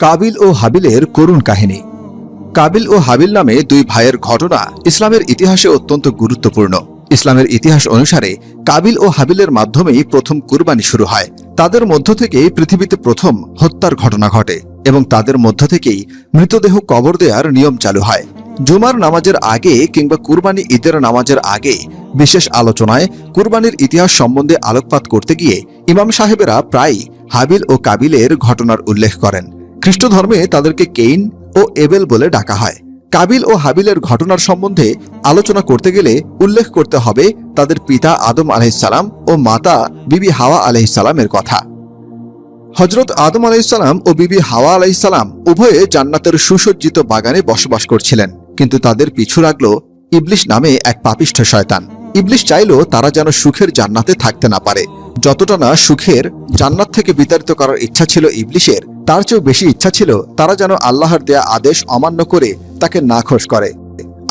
কাবিল ও হাবিলের করুণ কাহিনী। কাবিল ও হাবিল নামে দুই ভাইয়ের ঘটনা ইসলামের ইতিহাসে অত্যন্ত গুরুত্বপূর্ণ। ইসলামের ইতিহাস অনুসারে কাবিল ও হাবিলের মাধ্যমেই প্রথম কুরবানি শুরু হয়। তাদের মধ্য থেকেই পৃথিবীতে প্রথম হত্যার ঘটনা ঘটে এবং তাদের মধ্য থেকেই মৃতদেহ কবর দেওয়ার নিয়ম চালু হয়। জুমার নামাজের আগে কিংবা কুরবানি ঈদের নামাজের আগে বিশেষ আলোচনায় কুরবানির ইতিহাস সম্বন্ধে আলোকপাত করতে গিয়ে ইমাম সাহেবেরা প্রায়ই হাবিল ও কাবিলের ঘটনার উল্লেখ করেন। খ্রিস্ট ধর্মে তাদেরকে কেইন ও এবেল বলে ডাকা হয়। কাবিল ও হাবিলের ঘটনার সম্বন্ধে আলোচনা করতে গেলে উল্লেখ করতে হবে তাদের পিতা আদম আলাইসালাম ও মাতা বিবি হাওয়া আলাইসালামের কথা। হজরত আদম আলাইসালাম ও বিবি হাওয়া আলাইসালাম উভয়ে জান্নাতের সুসজ্জিত বাগানে বসবাস করছিলেন, কিন্তু তাদের পিছু রাখল ইবলিশ নামে এক পাপিষ্ঠ শয়তান। ইবলিশ চাইল তারা যেন সুখের জান্নাতে থাকতে না পারে। যতটা না সুখের, জান্নাত থেকে বিতাড়িত করার ইচ্ছা ছিল ইবলিশের, তার চেয়েও বেশি ইচ্ছা ছিল তারা যেন আল্লাহর দেয়া আদেশ অমান্য করে তাকে নাখোশ করে।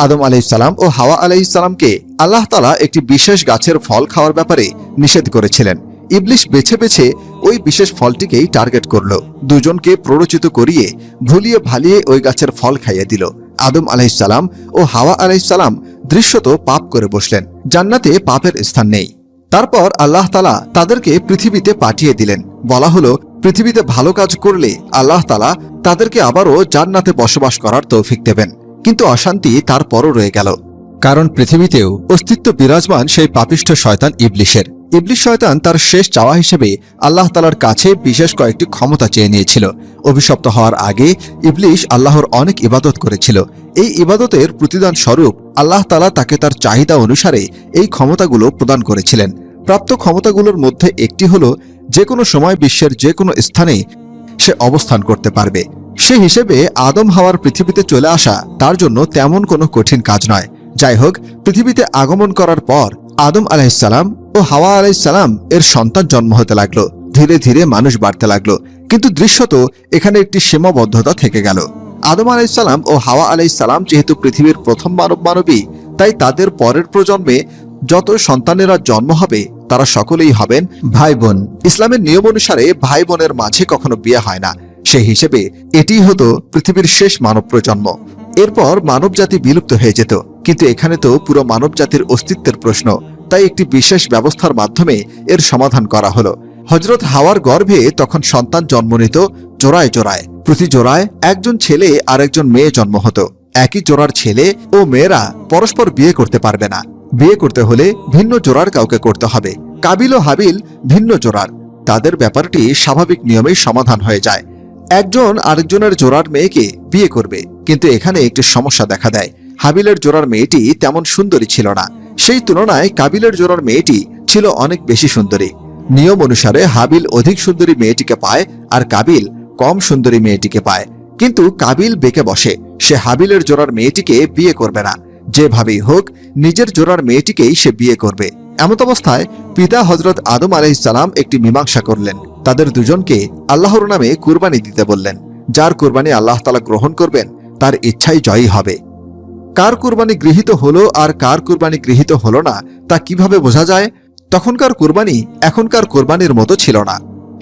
আদম আলাইসালাম ও হাওয়া আলাইসালামকে আল্লাহ তালা একটি বিশেষ গাছের ফল খাওয়ার ব্যাপারে নিষেধ করেছিলেন। ইবলিশ বেছে বেছে ওই বিশেষ ফলটিকেই টার্গেট করল। দুজনকে প্ররোচিত করিয়ে, ভুলিয়ে ভালিয়ে ওই গাছের ফল খাইয়ে দিল। আদম আলাইসালাম ও হাওয়া আলাইসালাম দৃশ্যত পাপ করে বসলেন। জান্নাতে পাপের স্থান নেই। তারপর আল্লাহ তালা তাদেরকে পৃথিবীতে পাঠিয়ে দিলেন। বলা হলো, পৃথিবীতে ভালো কাজ করলে আল্লাহ তালা তাদেরকে আবারও জান্নাতে বসবাস করার তৌফিক দেবেন। কিন্তু অশান্তি তারপরও রয়ে গেল। কারণ পৃথিবীতেও অস্তিত্ব বিরাজমান সেই পাপিষ্ঠ শয়তান ইবলিশের। ইবলিশ শয়তান তার শেষ চাওয়া হিসেবে আল্লাহ তালার কাছে বিশেষ কয়েকটি ক্ষমতা চেয়ে নিয়েছিল। অভিশপ্ত হওয়ার আগে ইবলিশ আল্লাহর অনেক ইবাদত করেছিল। এই ইবাদতের প্রতিদান স্বরূপ আল্লাহ তালা তাকে তার চাহিদা অনুসারে এই ক্ষমতাগুলো প্রদান করেছিলেন। প্রাপ্ত ক্ষমতাগুলোর মধ্যে একটি হল যে কোনো সময় বিশ্বের যে কোনো স্থানে সে অবস্থান করতে পারবে। সে হিসেবে আদম হাওয়ার পৃথিবীতে চলে আসা তার জন্য তেমন কোনো কঠিন কাজ নয়। যাই হোক, পৃথিবীতে আগমন করার পর আদম আলাইসালাম ও হাওয়া আলাইসালাম এর সন্তান জন্ম হতে লাগল। ধীরে ধীরে মানুষ বাড়তে লাগল। কিন্তু দৃশ্যত এখানে একটি সীমাবদ্ধতা থেকে গেল। আদম আলাইসালাম ও হাওয়া আলাইসালাম যেহেতু পৃথিবীর প্রথম মানব মানবী, তাই তাদের পরের প্রজন্মে যত সন্তানেরা জন্ম হবে, তারা সকলেই হবেন ভাই বোন। ইসলামের নিয়ম অনুসারে ভাই বোনের মাঝে কখনো বিয়ে হয় না। সেই হিসেবে এটিই হতো পৃথিবীর শেষ মানব প্রজন্ম। এরপর মানব জাতি বিলুপ্ত হয়ে যেত। কিন্তু এখানে তো পুরো মানব জাতির অস্তিত্বের প্রশ্ন। তাই একটি বিশেষ ব্যবস্থার মাধ্যমে এর সমাধান করা হলো। হজরত হাওয়ার গর্ভে তখন সন্তান জন্ম নিত জোড়ায় জোড়ায়। প্রতি জোড়ায় একজন ছেলে আর একজন মেয়ে জন্ম হতো। একই জোড়ার ছেলে ও মেয়েরা পরস্পর বিয়ে করতে পারবে না। বিয়ে করতে হলে ভিন্ন জোড়ার কাউকে করতে হবে। কাবিল ও হাবিল ভিন্ন জোড়ার। তাদের ব্যাপারটি স্বাভাবিক নিয়মেই সমাধান হয়ে যায়। একজন আরেকজনের জোড়ার মেয়েকে বিয়ে করবে, কিন্তু এখানে একটি সমস্যা দেখা দেয়। হাবিলের জোড়ার মেয়েটি তেমন সুন্দরী ছিল না। সেই তুলনায় কাবিলের জোড়ার মেয়েটি ছিল অনেক বেশি সুন্দরী। নিয়ম অনুসারে হাবিল অধিক সুন্দরী মেয়েটিকে পায় আর কাবিল কম সুন্দরী মেয়েটিকে পায়। কিন্তু কাবিল বেঁকে বসে। সে হাবিলের জোড়ার মেয়েটিকে বিয়ে করবে না। যেভাবেই হোক, নিজের জোড়ার মেয়েটিকেই সে বিয়ে করবে। এমত অবস্থায় পিতা হজরত আদম আলাইসালাম একটি মীমাংসা করলেন। তাদের দুজনকে আল্লাহর নামে কুরবানি দিতে বললেন। যার কুরবানি আল্লাহ তালা গ্রহণ করবেন, তার ইচ্ছাই জয়ী হবে। কার কুরবানি গৃহীত হলো আর কার কুরবানি গৃহীত হলো না, তা কীভাবে বোঝা যায়? তখনকার কুরবানি এখনকার কোরবানির মতো ছিল না।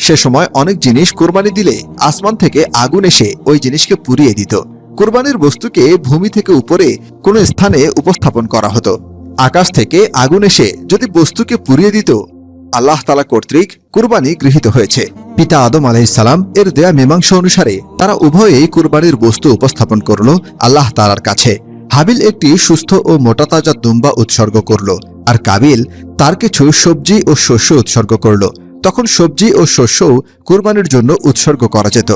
সে সময় অনেক জিনিস কোরবানি দিলে আসমান থেকে আগুন এসে ওই জিনিসকে পুড়িয়ে দিত। কোরবানির বস্তুকে ভূমি থেকে উপরে কোনো স্থানে উপস্থাপন করা হতো। আকাশ থেকে আগুন এসে যদি বস্তুকে পুড়িয়ে দিত, আল্লাহ তালা কর্তৃক কুরবানি গৃহীত হয়েছে। পিতা আদম আলাইসালাম এর দেয়া মীমাংসা অনুসারে তারা উভয়েই কুরবানির বস্তু উপস্থাপন করল আল্লাহ তালার কাছে। হাবিল একটি সুস্থ ও মোটাতাজা দুম্বা উৎসর্গ করল, আর কাবিল তার কিছু সবজি ও শস্য উৎসর্গ করল। তখন সবজি ও শস্যও কুরবানির জন্য উৎসর্গ করা যেত।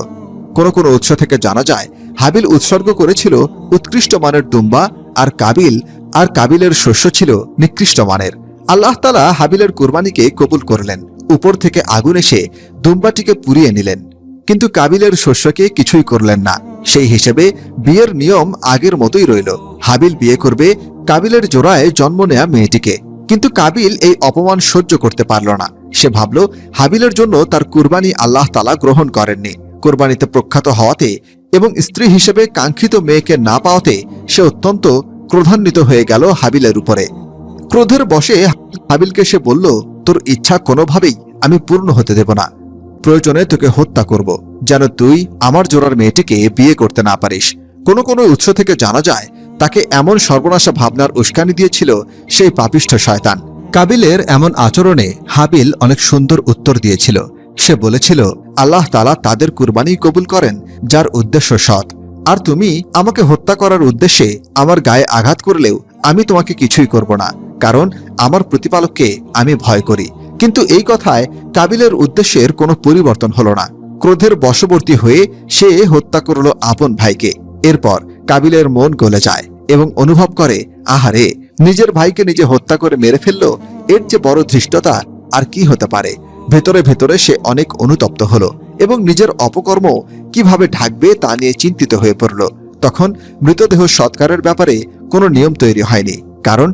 কোনো কোনো উৎস থেকে জানা যায়, হাবিল উৎসর্গ করেছিল উৎকৃষ্ট মানের দুম্বা, আর কাবিল, আর কাবিলের শস্য ছিল নিকৃষ্ট মানের। আল্লাহ তালা হাবিলের কুরবানিকে কবুল করলেন। উপর থেকে আগুন এসে দুম্বাটিকে পুড়িয়ে নিলেন। কিন্তু কাবিলের শস্যকে কিছুই করলেন না। সেই হিসেবে বিয়ের নিয়ম আগের মতোই রইল। হাবিল বিয়ে করবে, কাবিলের জোড়ায় জন্ম নেয়া মেয়েটিকে। কিন্তু কাবিল এই অপমান সহ্য করতে পারল না। সে ভাবল, হাবিলের জন্য তার কুরবানি আল্লাহ তালা গ্রহণ করেননি। কোরবানিতে প্রখ্যাত হওয়াতে এবং স্ত্রী হিসেবে কাঙ্ক্ষিত মেয়েকে না পাওয়াতে সে অত্যন্ত ক্রোধান্বিত হয়ে গেল হাবিলের উপরে। ক্রোধের বশে হাবিলকে সে বলল, তোর ইচ্ছা কোনোভাবেই আমি পূর্ণ হতে দেব না। প্রয়োজনে তোকে হত্যা করব, যেন তুই আমার জোড়ার মেয়েটিকে বিয়ে করতে না পারিস। কোনো কোনো উৎস থেকে জানা যায়, তাকে এমন সর্বনাশা ভাবনার উস্কানি দিয়েছিল সেই পাপিষ্ঠ শয়তান। কাবিলের এমন আচরণে হাবিল অনেক সুন্দর উত্তর দিয়েছিল। সে বলেছিল, আল্লাহ তালা তাদের কুরবানি কবুল করেন, যার উদ্দেশ্য সৎ। আর তুমি আমাকে হত্যা করার উদ্দেশ্যে আমার গায়ে আঘাত করলেও আমি তোমাকে কিছুই করব না, কারণ আমার প্রতিপালককে আমি ভয় করি। কিন্তু এই কথায় কাবিলের উদ্দেশ্যের কোনো পরিবর্তন হলো না। ক্রোধের বশবর্তী হয়ে সে হত্যা করল আপন ভাইকে। এরপর কাবিলের মন গলে যায় এবং অনুভব করে, আহারে, নিজের ভাইকে নিজে হত্যা করে মেরে ফেলল? এর যে বড় ধৃষ্টতা আর কি হতে পারে? ভেতরে ভেতরে সে অনেক অনুতপ্ত হলো এবং নিজের অপকর্ম কীভাবে ঢাকবে তা নিয়ে চিন্তিত হয়ে পড়ল। তখন মৃতদেহ সৎকারের ব্যাপারে কোনো নিয়ম তৈরি হয়নি, কারণ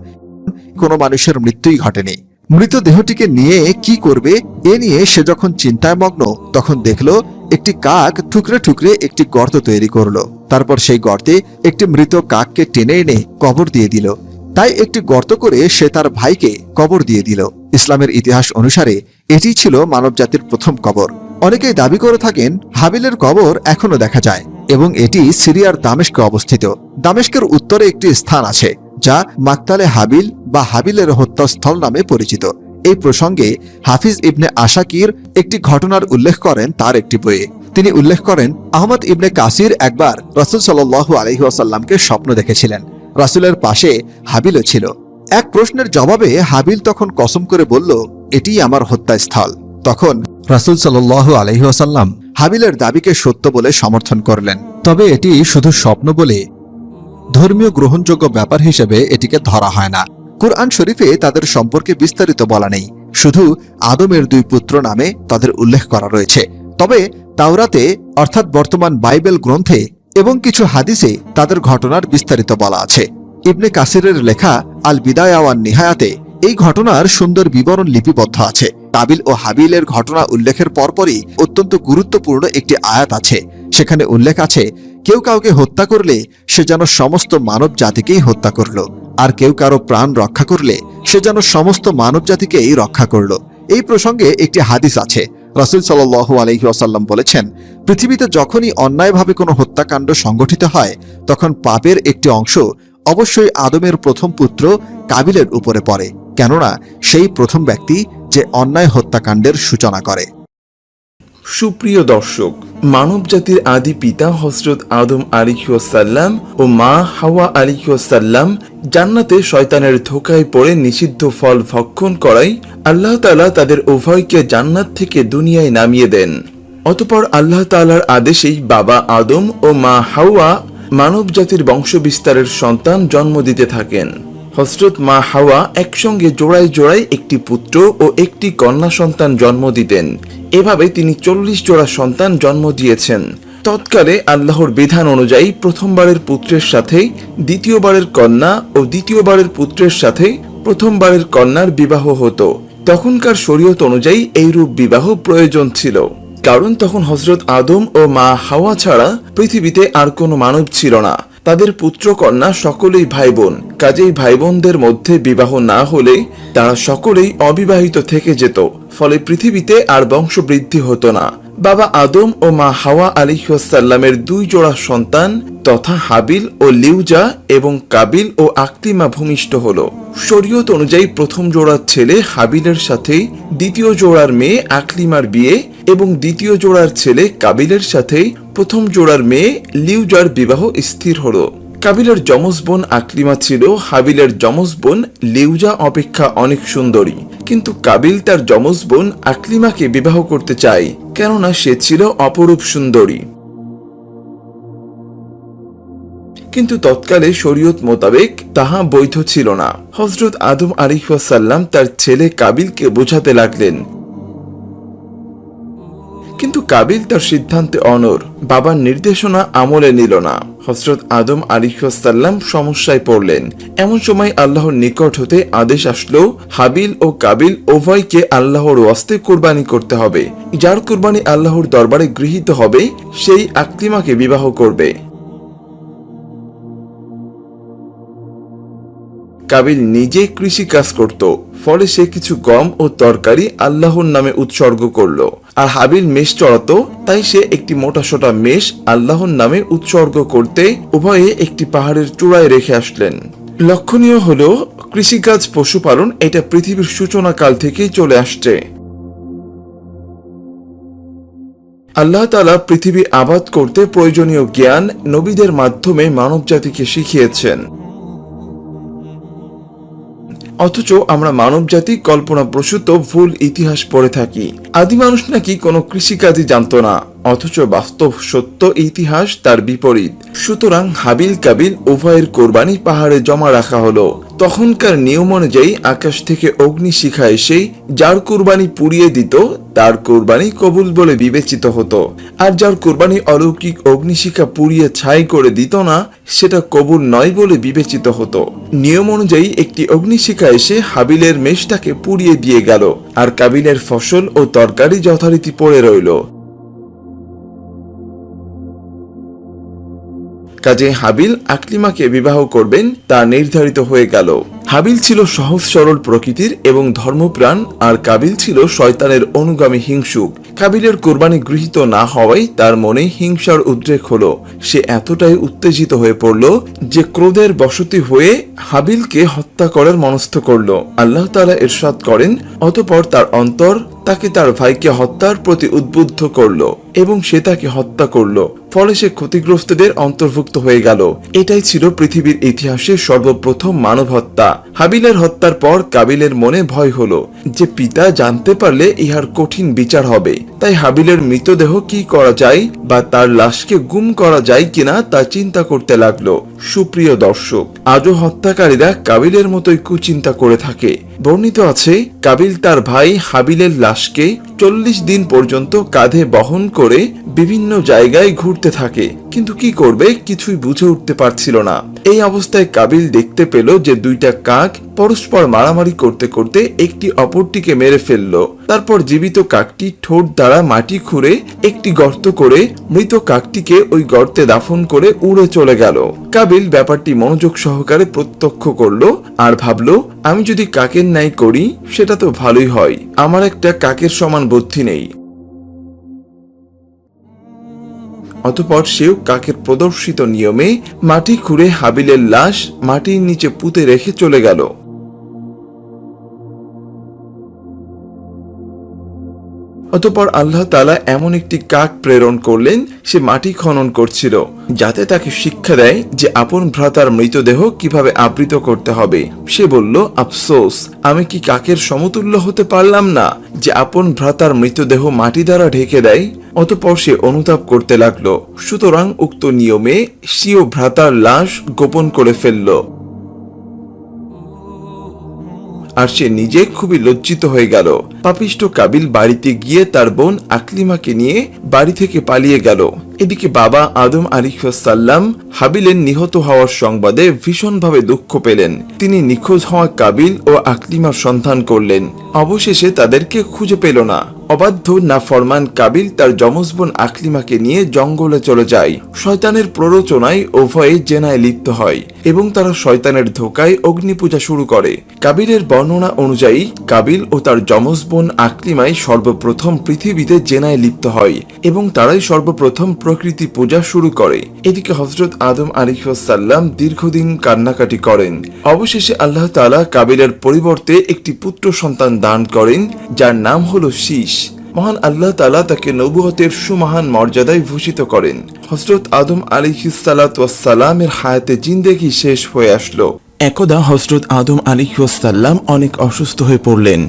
কোনো মানুষের মৃত্যুই ঘটেনি। মৃতদেহটিকে নিয়ে কি করবে, এ নিয়ে সে যখন চিন্তায় মগ্ন, তখন দেখল একটি কাক ঠুকরে ঠুকরে একটি গর্ত তৈরি করল। তারপর সেই গর্তে একটি মৃত কাককে টেনে এনে কবর দিয়ে দিল। তাই একটি গর্ত করে সে তার ভাইকে কবর দিয়ে দিল। ইসলামের ইতিহাস অনুসারে এটি ছিল মানবজাতির প্রথম কবর। অনেকেই দাবি করে থাকেন, হাবিলের কবর এখনও দেখা যায়, এবং এটি সিরিয়ার দামেস্কে অবস্থিত। দামেস্কের উত্তরে একটি স্থান আছে। যা মাকতালে হাবিল বা হাবিলের হত্যাস্থল নামে পরিচিত। এই প্রসঙ্গে হাফিজ ইবনে আশাকির একটি ঘটনার উল্লেখ করেন তার একটি বইয়ে তিনি উল্লেখ করেন, আহমদ ইবনে কাসির একবার রসুল সাল্লু আলহিহাসাল্লামকে স্বপ্ন দেখেছিলেন। রাসুলের পাশে হাবিলও ছিল। এক প্রশ্নের জবাবে হাবিল তখন কসম করে বলল, এটিই আমার হত্যাস্থল। তখন রাসুল সাল্লাহ আলহিহাসাল্লাম হাবিলের দাবিকে সত্য বলে সমর্থন করলেন। তবে এটি শুধু স্বপ্ন বলে ধর্মীয় গ্রহণযোগ্য ব্যাপার হিসেবে এটিকে ধরা হয় না। কুরআন শরীফে তাদের সম্পর্কে বিস্তারিত বলা নেই। শুধু আদমের দুই পুত্র নামে তাদের উল্লেখ করা রয়েছে। তবে তাওরাতে, অর্থাৎ বর্তমান বাইবেল গ্রন্থে এবং কিছু হাদিসে তাদের ঘটনার বিস্তারিত বলা আছে। ইবনে কাসিরের লেখা আল বিদায়াওয়ান নিহায়াতে এই ঘটনার সুন্দর বিবরণ লিপিবদ্ধ আছে। কাবিল ও হাবিলের ঘটনা উল্লেখের পরপরই অত্যন্ত গুরুত্বপূর্ণ একটি আয়াত আছে। সেখানে উল্লেখ আছে, কেউ কাউকে হত্যা করলে সে যেন সমস্ত মানব জাতিকেই হত্যা করল, আর কেউ কারও প্রাণ রক্ষা করলে সে যেন সমস্ত মানব জাতিকেই রক্ষা করল। এই প্রসঙ্গে একটি হাদিস আছে, রাসুল সাল্লু আলহি আসাল্লাম বলেছেন, পৃথিবীতে যখনই অন্যায়ভাবে কোনো হত্যাকাণ্ড সংগঠিত হয়, তখন পাপের একটি অংশ অবশ্যই আদমের প্রথম পুত্র কাবিলের উপরে পড়ে, কেননা সেই প্রথম ব্যক্তি যে অন্যায় হত্যাকাণ্ডের সূচনা করে। সুপ্রিয় দর্শক মানব জাতির আদি পিতা হজরত আদম আলিহাসাল্লাম ও মা হাওয়া আলিহাসাল্লাম জান্নাতে শয়তানের ধোকায় পড়ে নিষিদ্ধ ফল ভক্ষণ করাই আল্লাহ তালা তাদের উভয়কে জান্নাত থেকে দুনিয়ায় নামিয়ে দেন। অতপর আল্লাহ তালার আদেশেই বাবা আদম ও মা হাওয়া মানব জাতির বংশবিস্তারের সন্তান জন্ম দিতে থাকেন। হজরত মা হাওয়া একসঙ্গে জোড়ায় জোড়ায় একটি পুত্র ও একটি কন্যা সন্তান জন্ম দিতেন। এভাবে তিনি চল্লিশ জোড়া সন্তান জন্ম দিয়েছেন। তৎকালে আল্লাহর বিধান অনুযায়ী প্রথমবারের পুত্রের সাথে দ্বিতীয়বারের কন্যা ও দ্বিতীয়বারের পুত্রের সাথে প্রথমবারের কন্যার বিবাহ হতো। তখনকার শরীয়ত অনুযায়ী এইরূপ বিবাহ প্রয়োজন ছিল। কারণ তখন হজরত আদম ও মা হাওয়া ছাড়া পৃথিবীতে আর কোনো মানব ছিল না। তাদের পুত্র কন্যা সকলেই ভাই বোন কাজেই ভাই বোনদের মধ্যে বিবাহ না হলে তারা সকলেই অবিবাহিত থেকে যেত, ফলে পৃথিবীতে আর বংশবৃদ্ধি হতো না। বাবা আদম ও মা হাওয়া আলিহাসাল্লামের দুই জোড়া সন্তান তথা হাবিল ও লিউজা এবং কাবিল ও আকতিমা ভূমিষ্ঠ হল। শরীয়ত অনুযায়ী প্রথম জোড়ার ছেলে হাবিলের সাথে দ্বিতীয় জোড়ার মেয়ে আকলিমার বিয়ে এবং দ্বিতীয় জোড়ার ছেলে কাবিলের সাথে প্রথম জোড়ার মেয়ে লিউজার বিবাহ স্থির হলো। কাবিলের যমজ বোন আকলিমা ছিল, হাবিলের যমজ বোন লিউজা অপেক্ষা অনেক সুন্দরী। কিন্তু কাবিল তার যমজ বোন আকলিমাকে বিবাহ করতে চায়, কেননা সে ছিল অপরূপ সুন্দরী। কিন্তু তৎকালে শরীয়ত মোতাবেক তাহা বৈধ ছিল না। হজরত আদম আলিহাসাল্লাম তার ছেলে কাবিলকে বোঝাতে লাগলেন। কিন্তু কাবিল তার সিদ্ধান্তে অনর বাবার নির্দেশনা আমলে নিল না। হজরত আদম আলিহাসাল্লাম সমস্যায় পড়লেন। এমন সময় আল্লাহর নিকট হতে আদেশ আসলো, হাবিল ও কাবিল উভয়কে আল্লাহর ওয়াস্তে কোরবানি করতে হবে। যার কোরবানি আল্লাহর দরবারে গৃহীত হবে, সেই আকলিমাকে বিবাহ করবে। কাবিল নিজেই কৃষি কাজ করত, ফলে সে কিছু গম ও তরকারি আল্লাহর নামে উৎসর্গ করল। আর হাবিল মেষ চড়াতো, তাই সে একটি মোটাসোটা মেষ আল্লাহর নামে উৎসর্গ করতে উভয়ে একটি পাহাড়ের চূড়ায় রেখে আসলেন। লক্ষণীয় হলো, কৃষিকাজ পশুপালন এটা পৃথিবীর সূচনা কাল থেকেই চলে আসছে। আল্লাহ তালা পৃথিবী আবাদ করতে প্রয়োজনীয় জ্ঞান নবীদের মাধ্যমে মানবজাতিকে শিখিয়েছেন। অথচ আমরা মানবজাতি কল্পনা প্রসূত ভুল ইতিহাস পড়ে থাকি। আদি মানুষ নাকি কোনো কৃষিকাজই জানতো না। অথচ বাস্তব সত্য ইতিহাস তার বিপরীত। সুতরাং হাবিল কাবিল উভয়ের কোরবানি পাহাড়ে জমা রাখা হলো। তখনকার নিয়ম অনুযায়ী আকাশ থেকে অগ্নিশিখা এসে যার কোরবানি পুড়িয়ে দিত, তার কোরবানি কবুল বলে বিবেচিত হতো। আর যার কোরবানি অলৌকিক অগ্নিশিখা পুড়িয়ে ছাই করে দিত না, সেটা কবুল নয় বলে বিবেচিত হতো। নিয়ম অনুযায়ী একটি অগ্নিশিখা এসে হাবিলের মেষটাকে পুড়িয়ে দিয়ে গেল, আর কাবিলের ফসল ও তরকারি যথারীতি পড়ে রইল। কাজে হাবিল আকলিমাকে বিবাহ করবেন তা নির্ধারিত হয়ে গেল। হাবিল ছিল সহজ সরল প্রকৃতির এবং ধর্মপ্রাণ, আর কাবিল ছিল শয়তানের অনুগামী হিংসুক। কাবিলের কোরবানি গৃহীত না হওয়ায় তার মনে হিংসার উদ্রেক হলো। সে এতটাই উত্তেজিত হয়ে পড়ল যে ক্রোধের বসতি হয়ে হাবিলকে হত্যা করার মনস্থ করল। আল্লাহ তালা ইরশাদ করেন, অতপর তার অন্তর তাকে তার ভাইকে হত্যার প্রতি উদ্বুদ্ধ করল এবং সে তাকে হত্যা করল। ফলে সে ক্ষতিগ্রস্তদের অন্তর্ভুক্ত হয়ে গেল। এটাই ছিল পৃথিবীর ইতিহাসে সর্বপ্রথম মানব হত্যা। হাবিলের হত্যার পর কাবিলের মনে ভয় হলো যে পিতা জানতে পারলে ইহার কঠিন বিচার হবে। তাই হাবিলের মৃতদেহ কি করা যায় বা তার লাশকে গুম করা যায় কিনা তা চিন্তা করতে লাগল। সুপ্রিয় দর্শক, আজও হত্যাকারীরা কাবিলের মতোই কুচিন্তা করে থাকে। বর্ণিত আছে, কাবিল তার ভাই হাবিলের লাশকে চল্লিশ দিন পর্যন্ত কাঁধে বহন করে বিভিন্ন জায়গায় ঘুরতে থাকে। কিন্তু কি করবে কিছুই বুঝে উঠতে পারছিল না। এই অবস্থায় কাবিল দেখতে পেল যে দুইটা কাক পরস্পর মারামারি করতে করতে একটি অপরটিকে মেরে ফেলল। তারপর জীবিত কাকটি ঠোঁট দ্বারা মাটি খুঁড়ে একটি গর্ত করে মৃত কাকটিকে ওই গর্তে দাফন করে উড়ে চলে গেল। কাবিল ব্যাপারটি মনোযোগ সহকারে প্রত্যক্ষ করল আর ভাবলো, আমি যদি কাকের ন্যায় করি, সেটা তো ভালোই হয়। আমার একটা কাকের সমান বুদ্ধি নেই। অতপর সেও কাকের প্রদর্শিত নিয়মে মাটি খুঁড়ে হাবিলের লাশ মাটির নিচে পুঁতে রেখে চলে গেল। অতপর আল্লাহ তালা এমন একটি কাক প্রেরণ করলেন, সে মাটি খনন করছিল, যাতে তাকে শিক্ষা দেয় যে আপন ভ্রাতার মৃতদেহ কীভাবে আবৃত করতে হবে। সে বলল, আফসোস, আমি কি কাকের সমতুল্য হতে পারলাম না, যে আপন ভ্রাতার মৃতদেহ মাটি দ্বারা ঢেকে দেয়? অতপর সে অনুতাপ করতে লাগল। সুতরাং উক্ত নিয়মে সিও ভ্রাতার লাশ গোপন করে ফেলল। আর সে নিজে খুবই লজ্জিত হয়ে গেল। পাপিষ্ট কাবিল বাড়িতে গিয়ে তার বোন আকলিমাকে নিয়ে বাড়ি থেকে পালিয়ে গেল। এদিকে বাবা আদম আলিফাসাল্লাম হাবিলের নিহত হওয়ার সংবাদে ভীষণভাবে দুঃখ পেলেন। তিনি নিখোঁজ হওয়া কাবিল ও আকলিমার সন্ধান করলেন। অবশেষে তাদেরকে খুঁজে পেল না। অবাধ্য না ফরমান কাবিল তার যমজ বোন আকলিমাকে নিয়ে জঙ্গলে চলে যায়। শয়তানের প্ররোচনায় উভয়ে জেনায় লিপ্ত হয়। এবং তারা শয়তানের ধোকায় অগ্নি পূজা শুরু করে। কাবিলের বর্ণনা অনুযায়ী, কাবিল ও তার যমজ বোন আকলিমাই সর্বপ্রথম পৃথিবীতে জেনায় লিপ্ত হয় এবং তারাই সর্বপ্রথম প্রকৃতি পূজা শুরু করে। এদিকে হজরত আদম আলিফাসাল্লাম দীর্ঘদিন কান্নাকাটি করেন। অবশেষে আল্লাহ তাআলা কাবিলের পরিবর্তে একটি পুত্র সন্তান দান করেন, যার নাম হলো শীষ মহান আল্লাহ তালা তাকে নবুয়তের সুমহান মর্যাদায় ভূষিত করেন। হজরত আদম আলিহিসালামের হায়াতে জিন্দেগি শেষ হয়ে আসলো। একদা হজরত আদম আলিহাসাল্লাম অনেক অসুস্থ হয়ে পড়লেন।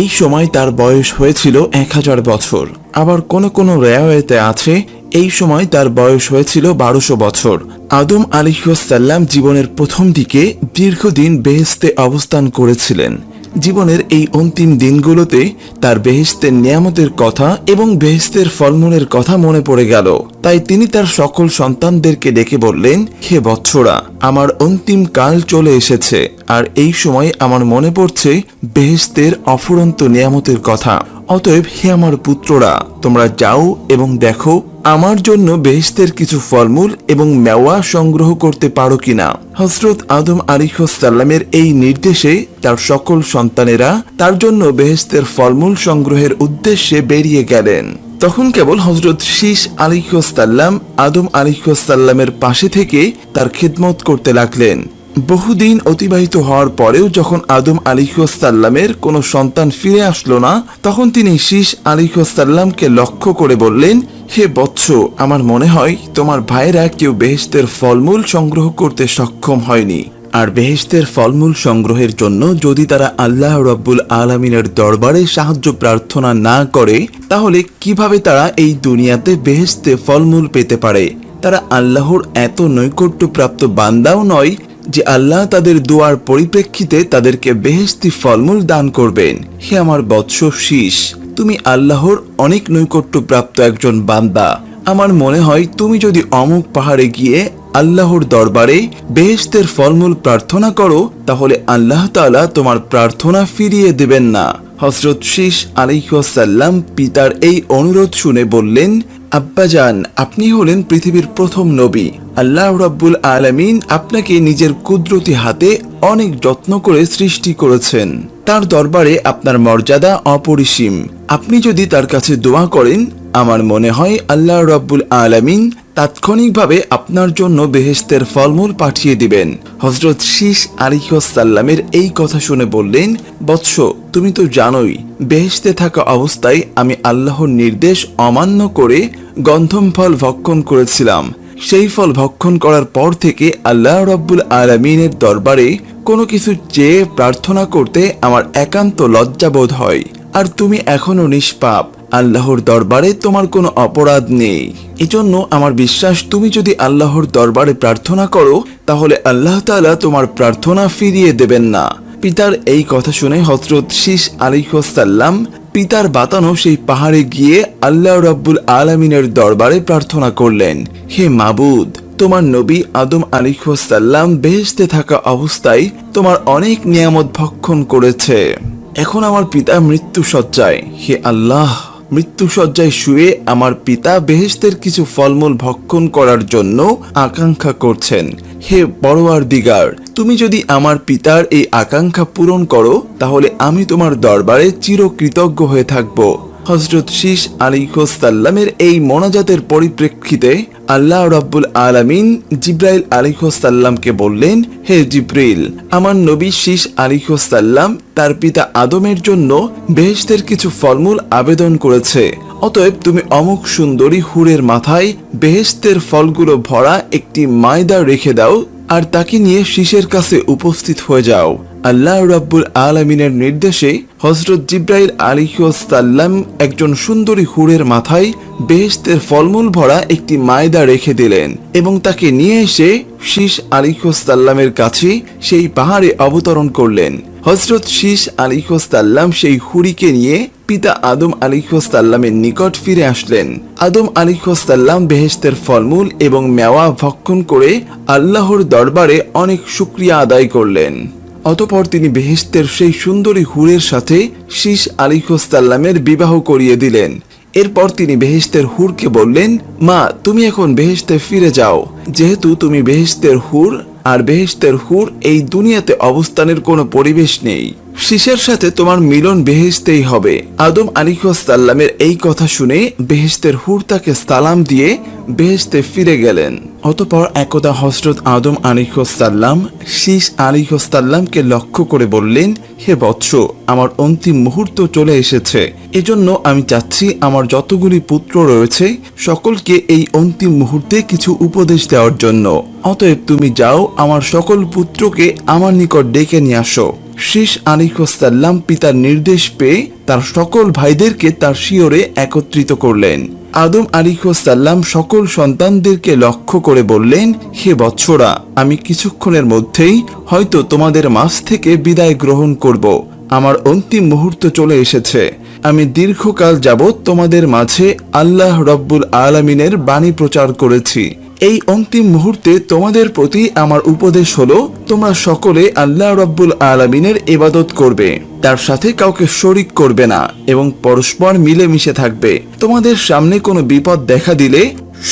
এই সময় তার বয়স হয়েছিল এক হাজার বছর। আবার কোন কোন রেওয়ায়তে আছে, এই সময় তার বয়স হয়েছিল বারোশো বছর। আদম আলিহাসাল্লাম জীবনের প্রথম দিকে দীর্ঘদিন বেহেস্তে অবস্থান করেছিলেন। জীবনের এই অন্তিম দিনগুলোতে তার বেহেস্তের নিয়ামতের কথা এবং বেহেস্তের ফলমূলের কথা মনে পড়ে গেল। তাই তিনি তার সকল সন্তানদেরকে ডেকে বললেন, হে বৎসরা, আমার অন্তিম কাল চলে এসেছে, আর এই সময় আমার মনে পড়ছে বেহেস্তের অফুরন্ত নিয়ামতের কথা। অতএব হে আমার পুত্ররা, তোমরা যাও এবং দেখো আমার জন্য বেহেশতের কিছু ফলমূল এবং মেওয়া সংগ্রহ করতে পারো কিনা? হজরত আদম আলিহাল্লামের এই নির্দেশে তার সকল সন্তানেরা তার জন্য বেহেশতের ফলমূল সংগ্রহের উদ্দেশ্যে বেরিয়ে গেলেন। তখন কেবল হজরত শীষ আলিহাল্লাম আদম আলিহাল্লামের পাশে থেকে তার খিদমত করতে লাগলেন। বহুদিন অতিবাহিত হওয়ার পরেও যখন আদম আলিহাল্লামের কোনো সন্তান ফিরে আসলো না, তখন তিনি শীষ আলিহাল্লামকে লক্ষ্য করে বললেন হে বৎস, আমার মনে হয় তোমার ভাইরা কেউ বেহেশতের ফলমূল সংগ্রহ করতে সক্ষম হয়নি। আর বেহেশতের ফলমূল সংগ্রহের জন্য যদি তারা আল্লাহ রব্বুল আলমিনের দরবারে সাহায্য প্রার্থনা না করে, তাহলে কীভাবে তারা এই দুনিয়াতে বেহেশতে ফলমূল পেতে পারে? তারা আল্লাহর এত নৈকট্যপ্রাপ্ত বান্দাও নয় যে আল্লাহ তাদের দোয়ার পরিপ্রেক্ষিতে তাদেরকে বেহেশতি ফলমূল দান করবেন। হে আমার বৎস শীষ। তুমি আল্লাহর অনেক নৈকট্যপ্রাপ্ত একজন বান্দা। আমার মনে হয় তুমি যদি অমুক পাহাড়ে গিয়ে আল্লাহর দরবারে বেহেশতের ফলমূল প্রার্থনা করো, তাহলে আল্লাহ তাআলা তোমার প্রার্থনা ফিরিয়ে দেবেন না। হজরত শীষ আলাইসাল্লাম পিতার এই অনুরোধ শুনে বললেন আব্বাজান আপনি হলেন পৃথিবীর প্রথম নবী। আল্লাহ রাব্বুল আলামিন আপনাকে নিজের কুদরতি হাতে অনেক যত্ন করে সৃষ্টি করেছেন। তার দরবারে আপনার মর্যাদা অপরিসীম। আপনি যদি তার কাছে দোয়া করেন, আমার মনে হয় আল্লাহ রাব্বুল আলামিন তাৎক্ষণিকভাবে আপনার জন্য বেহেশতের ফলমূল পাঠিয়ে দিবেন। হজরত শীষ আলিহাসাল্লামের এই কথা শুনে বললেন, বৎস, তুমি তো জানোই, বেহেশতে থাকা অবস্থায় আমি আল্লাহর নির্দেশ অমান্য করে গন্ধম ফল ভক্ষণ করেছিলাম। সেই ফল ভক্ষণ করার পর থেকে আল্লাহ রব্বুল আলমিনের দরবারে কোনো কিছু চেয়ে প্রার্থনা করতে আমার একান্ত লজ্জাবোধ হয়। আর তুমি এখনও নিষ্পাপ। আল্লাহর দরবারে তোমার কোনো অপরাধ নেই। এজন্য আমার বিশ্বাস, তুমি যদি আল্লাহর দরবারে প্রার্থনা করো, তাহলে আল্লাহ তাআলা তোমার প্রার্থনা ফিরিয়ে দেবেন না। পিতার এই কথা শুনে হজরত শীষ আলিহাসাল্লাম পিতার বাতানো সেই পাহাড়ে গিয়ে আল্লাহ রাব্বুল আলমিনের দরবারে প্রার্থনা করলেন, হে মাবুদ তোমার নবী আদম আলিহাসাল্লাম বেহেশতে থাকা অবস্থায় তোমার অনেক নিয়ামত ভক্ষণ করেছে। এখন আমার পিতা মৃত্যু সজ্জায় হে আল্লাহ মৃত্যু সজ্জায় শুয়ে আমার পিতা বেহেশতের কিছু ফলমূল ভক্ষণ করার জন্য আকাঙ্ক্ষা করছেন। হে বড়োয়ার দিগার তুমি যদি আমার পিতার এই আকাঙ্ক্ষা পূরণ করো, তাহলে আমি তোমার দরবারে চিরকৃতজ্ঞ হয়ে থাকব। হজরত শীষ আলিহসাল্লামের এই মনাজাতের পরিপ্রেক্ষিতে আল্লাহ রাব্বুল আলামিন জিব্রাইল আলিহসাল্লামকে বললেন, হে জিব্রিল আমার নবী শীষ আলিহসাল্লাম তার পিতা আদমের জন্য বেহেশতের কিছু ফলমূল আবেদন করেছে। অতএব তুমি অমুক সুন্দরী হুরের মাথায় বেহেশতের ফলগুলো ভরা একটি মায়দা রেখে দাও আর তাকে নিয়ে শীষের কাছে উপস্থিত হয়ে যাও। আল্লাহ রাব্বুল আলমিনের নির্দেশে হজরত জিব্রাইল আলিহাল্লাম একজন সুন্দরী হুরের মাথায় বেহেশতের ফলমূল ভরা একটি মায়দা রেখে দিলেন এবং তাকে নিয়ে এসে শীষ আলিহাল্লামের কাছে সেই পাহাড়ে অবতরণ করলেন। হজরত শীষ আলিহাল্লাম সেই হুরিকে নিয়ে পিতা আদম আলিহাল্লামের নিকট ফিরে আসলেন। আদম আলিহাল্লাম বেহেশতের ফলমূল এবং মেওয়া ভক্ষণ করে আল্লাহর দরবারে অনেক শুক্রিয়া আদায় করলেন। অতপর তিনি বেহেস্তের সেই সুন্দরী হুরের সাথে শীষ আলিহাল্লামের বিবাহ করিয়ে দিলেন। এরপর তিনি বেহেস্তের হুরকে বললেন, মা, তুমি এখন বেহেস্তে ফিরে যাও। যেহেতু তুমি বেহেস্তের হুর, আর বেহেস্তের হুর এই দুনিয়াতে অবস্থানের কোনো পরিবেশ নেই। শীষের সাথে তোমার মিলন বেহেশতেই হবে। আদম আলিহাল্লামের এই কথা শুনে বেহেশতের হুর তাকে সালাম দিয়ে বেহেশতে ফিরে গেলেন। অতপর একদা হজরত আদম আলিহাল্লাম শীষ আলিহাল্লামকে লক্ষ্য করে বললেন, হে বৎস, আমার অন্তিম মুহূর্ত চলে এসেছে। এজন্য আমি চাচ্ছি আমার যতগুলি পুত্র রয়েছে, সকলকে এই অন্তিম মুহূর্তে কিছু উপদেশ দেওয়ার জন্য। অতএব তুমি যাও, আমার সকল পুত্রকে আমার নিকট ডেকে নিয়ে আসো। শীষ আলিহাল্লাম পিতার নির্দেশ পেয়ে তার সকল ভাইদেরকে তার শিওরে একত্রিত করলেন। আদম আলিহাল্লাম সকল সন্তানদেরকে লক্ষ্য করে বললেন, হে বৎসরা, আমি কিছুক্ষণের মধ্যেই হয়তো তোমাদের মাঝ থেকে বিদায় গ্রহণ করব। আমার অন্তিম মুহূর্ত চলে এসেছে। আমি দীর্ঘকাল যাবৎ তোমাদের মাঝে আল্লাহ রব্বুল আলমিনের বাণী প্রচার করেছি। এই অন্তিম মুহূর্তে তোমাদের প্রতি আমার উপদেশ হলো, তোমরা সকলে আল্লাহ রব্বুল আলমিনের এবাদত করবে। তার সাথে কাউকে শরিক করবে না এবং পরস্পর মিলেমিশে থাকবে। তোমাদের সামনে কোনো বিপদ দেখা দিলে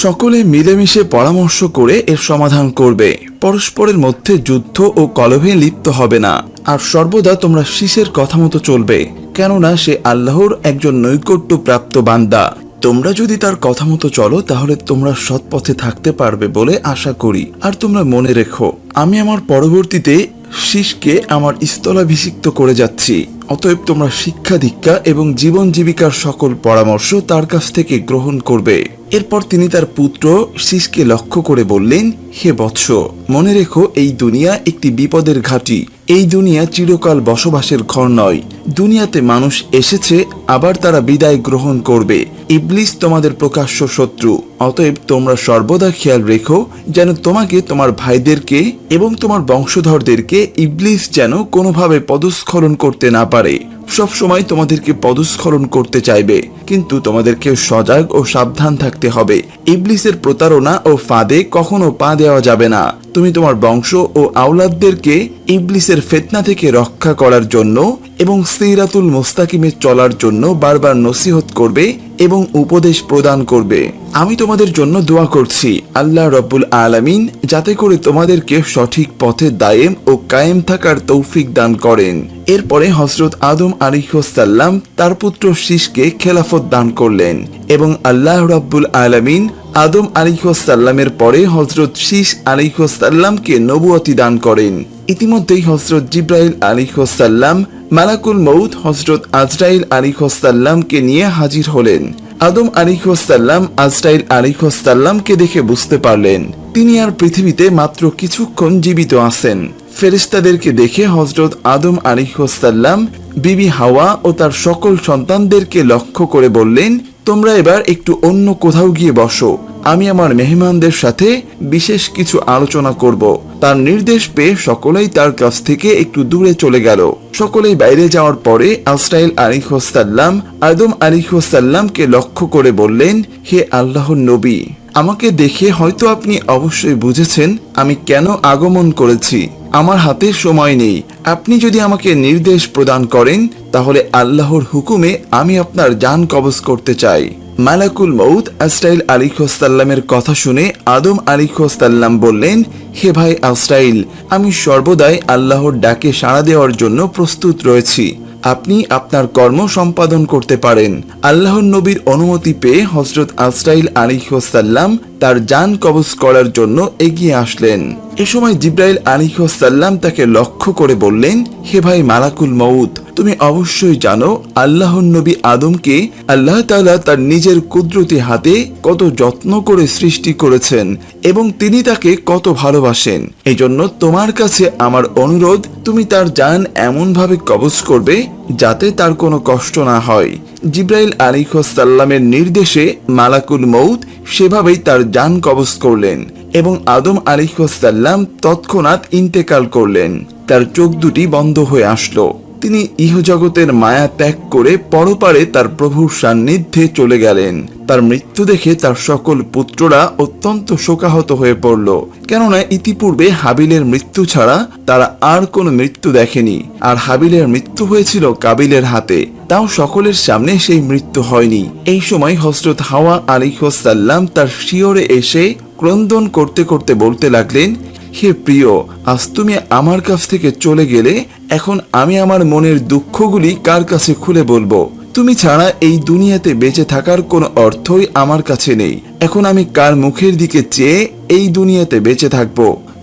সকলে মিলেমিশে পরামর্শ করে এর সমাধান করবে। পরস্পরের মধ্যে যুদ্ধ ও কলহে লিপ্ত হবে না। আর সর্বদা তোমরা শীষের কথা মতো চলবে, কেননা সে আল্লাহর একজন নৈকট্য প্রাপ্ত বান্দা। তোমরা যদি তার কথা মতো চলো, তাহলে তোমরা সৎ পথে থাকতে পারবে বলে আশা করি। আর তোমরা মনে রেখো, আমি আমার পরবর্তীতে শীষকে আমার স্থলাভিষিক্ত করে যাচ্ছি। অতএব তোমরা শিক্ষা দীক্ষা এবং জীবন জীবিকার সকল পরামর্শ তার কাছ থেকে গ্রহণ করবে। এরপর তিনি তার পুত্র শীষকে লক্ষ্য করে বললেন, হে বৎস, মনে রেখো এই দুনিয়া একটি বিপদের ঘাঁটি। এই দুনিয়া চিরকাল বসবাসের ঘর নয়। দুনিয়াতে মানুষ এসেছে, আবার তারা বিদায় গ্রহণ করবে। ইবলিস তোমাদের প্রকাশ্য শত্রু। অতএব তোমরা সর্বদা খেয়াল রেখো, যেন তোমাকে তোমার ভাইদেরকে এবং তোমার বংশধরদেরকে ইবলিস যেন কোনোভাবে পদস্খলন করতে না পারে। সব সময় তোমাদেরকে পদস্খলন করতে চাইবে, কিন্তু তোমাদেরকে সজাগ ও সাবধান থাকতে হবে। ইবলিসের প্রতারণা ও ফাঁদে কখনো পা দেওয়া যাবে না। তুমি তোমার বংশ ও আওলাদদেরকে ইবলিসের ফেতনা থেকে রক্ষা করার জন্য এবং সিরাতুল মোস্তাকিমে চলার জন্য বারবার নসিহত করবে এবং উপদেশ প্রদান করবে। আমি তোমাদের জন্য দোয়া করছি, আল্লাহ রব্বুল আলামিন, যাতে করে তোমাদেরকে সঠিক পথে দায়েম ও কায়েম থাকার তৌফিক দান করেন। এরপরে হজরত আদম আলিহাল্লাম তার পুত্র শীষকে খেলাফত দান করলেন এবং আল্লাহ রব্বুল আলামিন আদম আলিহাল্লামের পরে হজরত শীষ আলিহাল্লামকে নবুয়তি দান করেন। ইতিমধ্যেই হজরত জিব্রাইল আলিহাল্লাম মালাকুল মৌদ হজরত আজরাইল আলিহাল্লামকে নিয়ে হাজির হলেন। আদম আলিহাল্লাম আজরাইল আলিহাল্লামকে দেখে বুঝতে পারলেন, তিনি আর পৃথিবীতে মাত্র কিছুক্ষণ জীবিত আছেন। ফেরেস্তাদেরকে দেখে হজরত আদম আলিহাল্লাম বিবি হাওয়া ও তার সকল সন্তানদেরকে লক্ষ্য করে বললেন তোমরা এবার একটু অন্য কোথাও গিয়ে বসো। আমি আমার মেহমানদের সাথে বিশেষ কিছু আলোচনা করব। তার নির্দেশ পেয়ে সকলেই তার কাছ থেকে একটু দূরে চলে গেল। সকলেই বাইরে যাওয়ার পরে আস্টাইল আলিহাল্লাম আদম আলিহাল্লামকে লক্ষ্য করে বললেন, হে আল্লাহর নবী, আমাকে দেখে হয়তো আপনি অবশ্যই বুঝেছেন আমি কেন আগমন করেছি। আমার হাতে সময় নেই। আপনি যদি আমাকে নির্দেশ প্রদান করেন তাহলে আল্লাহর হুকুমে আমি আপনার যান কবজ করতে চাই। মালাকুল মৌদ আস্টাইল আলিখাল্লামের কথা শুনে আদম আলিখাল্লাম বললেন, হে ভাই আস্টাইল আমি সর্বদাই আল্লাহর ডাকে সাড়া দেওয়ার জন্য প্রস্তুত রয়েছি। আপনি আপনার কর্ম সম্পাদন করতে পারেন। আল্লাহর নবীর অনুমতি পেয়ে হজরত আস্টাইল আলিহাল্লাম তার যান কবজ করার জন্য এগিয়ে আসলেন। এ সময় জিব্রাইল আলিহাল্লাম তাকে লক্ষ্য করে বললেন, হে ভাই মালাকুল মৌদ তুমি অবশ্যই জানো আল্লাহর নবী আদমকে আল্লাহ তাআলা তার নিজের কুদরতি হাতে কত যত্ন করে সৃষ্টি করেছেন এবং তিনি তাকে কত ভালোবাসেন। এই জন্য তোমার কাছে আমার অনুরোধ, তুমি তার যান এমনভাবে কবজ করবে যাতে তার কোনো কষ্ট না হয়। জিব্রাইল আলিহসাল্লামের নির্দেশে মালাকুল মৌত সেভাবেই তার যান কবজ করলেন এবং আদম আলিহসাল্লাম তৎক্ষণাৎ ইন্তেকাল করলেন। তার চোখ দুটি বন্ধ হয়ে আসলো। তিনি ইহজগতের মায়া ত্যাগ করে পরপারে তার প্রভুর সান্নিধ্যে চলে গেলেন। তার মৃত্যু দেখে তার সকল পুত্ররা অত্যন্ত শোকাহত হয়ে পড়ল। কেননা ইতিপূর্বে হাবিলের মৃত্যু ছাড়া তারা আর কোনো মৃত্যু দেখেনি। আর হাবিলের মৃত্যু হয়েছিল কাবিলের হাতে। তাও সকলের সামনে সেই মৃত্যু হয়নি। এই সময় হজরত হাওয়া আলিহাল্লাম তার শিওরে এসে ক্রন্দন করতে করতে বলতে লাগলেন, হে প্রিয়, আজ তুমি আমার কাছ থেকে চলে গেলে এখন আমি আমার মনের দুঃখগুলি কার কাছে খুলে বলব? তুমি ছাড়া এই দুনিয়াতে বেঁচে থাকার কোনো অর্থই আমার কাছে নেই। এখন আমি কার মুখের দিকে চেয়ে এই দুনিয়াতে বেঁচে থাকব?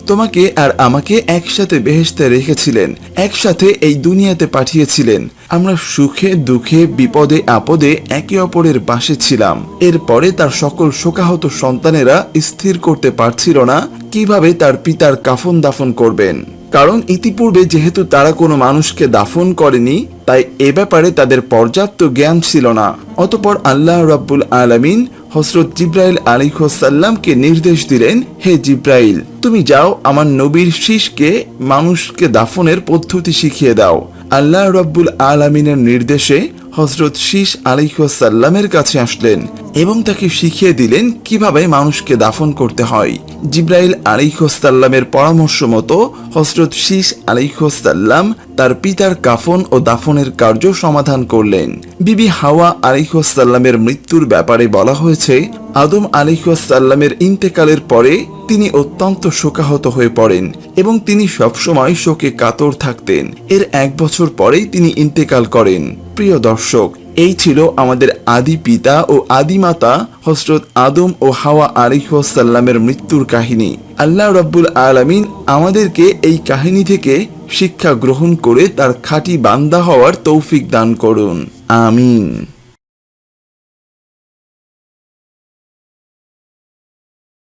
তোমাকে আর আমাকে একসাথে বেহেশতে রেখেছিলেন, একসাথে এই দুনিয়াতে পাঠিয়েছিলেন। আমরা সুখে, দুঃখে, বিপদে, আপদে একে অপরের পাশে ছিলাম। এরপরে তার সকল শোকাহত সন্তানেরা স্থির করতে পারছিল না, কীভাবে তার পিতার কাফন দাফন করবেন? কারণ ইতিপূর্বে যেহেতু তারা কোনো মানুষকে দাফন করেনি, তাই এ ব্যাপারে তাদের পর্যাপ্ত জ্ঞান ছিল না। অতপর আল্লাহ রাব্বুল আলামিন হসরত জিব্রাইল আলিহাল্লামকে নির্দেশ দিলেন, হে জিব্রাইল, তুমি যাও আমার নবীর শীষকে, মানুষকে দাফনের পদ্ধতি শিখিয়ে দাও। আল্লাহ রব্বুল আলামিনের নির্দেশে হজরত শীষ আলাইকুয়াসাল্লামের কাছে আসলেন এবং তাকে শিখিয়ে দিলেন কীভাবে মানুষকে দাফন করতে হয়। জিব্রাইল আলাইকুয়াসাল্লামের পরামর্শ মতো হজরত শীষ আলাইসাল্লাম তার পিতার কাফন ও দাফনের কার্য সমাধান করলেন। বিবি হাওয়া আলাইসাল্লামের মৃত্যুর ব্যাপারে বলা হয়েছে, আদম আলিহাসাল্লামের ইন্তেকালের পরে তিনি অত্যন্ত শোকাহত হয়ে পড়েন এবং তিনি সবসময় শোকে কাতর থাকতেন। এর এক বছর পরেই তিনি ইন্তেকাল করেন। প্রিয় দর্শক, এই ছিল আমাদের আদি পিতা ও আদি মাতা হজরত আদম ও হাওয়া আলিহাসাল্লামের মৃত্যুর কাহিনী। আল্লাহ রব্বুল আলামিন আমাদেরকে এই কাহিনী থেকে শিক্ষা গ্রহণ করে তার খাঁটি বান্দা হওয়ার তৌফিক দান করুন। আমিন।